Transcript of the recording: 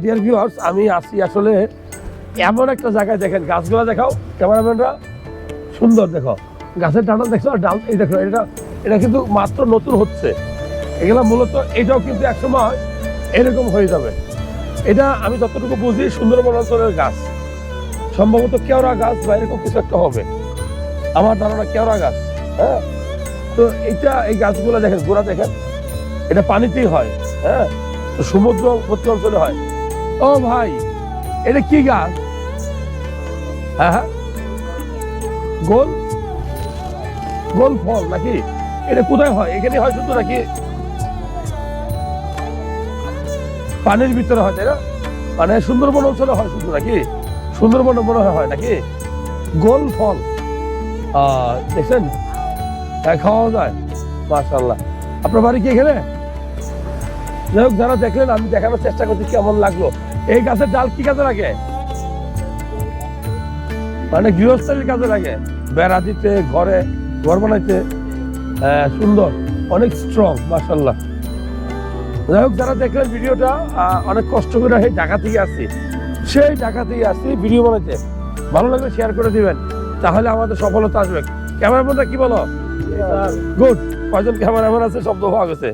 Dear viewers আমি আছি আসলে এমন একটা জায়গায় দেখেন, গাছগুলো দেখাও, ক্যামেরাম্যানরা সুন্দর দেখো। গাছের ডাল দেখছ? ডাল, এই দেখো, এটা এটা কিন্তু মাত্র নতুন হচ্ছে। এগুলো মূলত এটাও কিন্তু একসময় এরকম হয়ে যাবে। এটা আমি যতটুকু বুঝি, সুন্দরবন অঞ্চলের গাছ। সম্ভবত কেওড়া গাছ বা এরকম কিছু একটা হবে। আমার ধারণা কেওড়া গাছ হ্যাঁ? তো এইটা এই গাছগুলো দেখেন, গোড়া দেখেন, এটা পানিতেই হয় হ্যাঁ? তো সমুদ্রবর্তী অঞ্চলে হয়। ও ভাই, এটা কি গাছ? হ্যাঁ হ্যাঁ। গোল? গোল ফল নাকি? এটা কোথায় হয়? এখানে হয় শুধু নাকি পানির ভিতরে হয়, তাই না? মানে সুন্দরবন অঞ্চলে হয় শুধু নাকি? সুন্দরবন মনে হয় নাকি? গোল ফল। দেখছেন? হ্যাঁ খাওয়া যায়। মাশাল্লাহ আপনার বাড়ি কি এখানে? যাই হোক যারা দেখলেন আমি দেখানোর চেষ্টা করছি কেমন লাগল। এই গাছের ডাল কি কাজে লাগে মানে গৃহস্থলীর কাজে লাগে বেড়া দিতে ঘরে ঘর বানাইতে সুন্দর অনেক স্ট্রং মাশাল্লাহ যাই হোক যারা দেখলেন ভিডিওটা অনেক কষ্ট করে সেই ঢাকা থেকে আসছি। সেই ঢাকা থেকে আসছি ভিডিও বানাইতে। ভালো লাগলে শেয়ার করে দিবেন তাহলে আমাদের সফলতা আসবে। ক্যামেরাম্যানটা কি বলো? গুড কয়জন ক্যামেরাম্যান আছে? শব্দ পাওয়া গেছে।